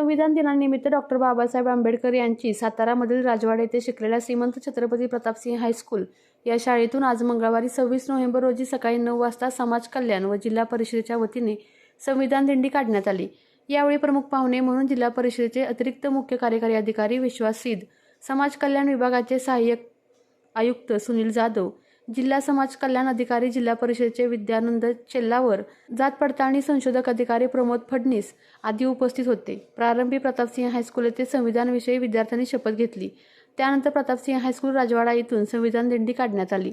संविधान दिनानिमित्त डॉक्टर बाबासाहेब आंबेडकर यांची सातारामधील राजवाडा येथे शिकलेल्या श्रीमंत छत्रपती प्रतापसिंह हायस्कूल या शाळेतून आज मंगळवारी सव्वीस नोव्हेंबर रोजी सकाळी नऊ वाजता समाज कल्याण व जिल्हा परिषदेच्या वतीने संविधान दिंडी काढण्यात आली. यावेळी प्रमुख पाहुणे म्हणून जिल्हा परिषदेचे अतिरिक्त मुख्य कार्यकारी अधिकारी विश्वास सिद समाज कल्याण विभागाचे सहाय्यक आयुक्त सुनील जाधव जिल्हा समाज कल्याण अधिकारी जिल्हा परिषदेचे विद्यानंद चेल्लावर जात पडताळणी संशोधक अधिकारी प्रमोद फडणीस आदी उपस्थित होते. प्रारंभी प्रतापसिंह हायस्कूल येथे संविधानविषयी विद्यार्थ्यांनी शपथ घेतली. त्यानंतर प्रतापसिंह हायस्कूल राजवाडा येथून संविधान दिंडी काढण्यात आली.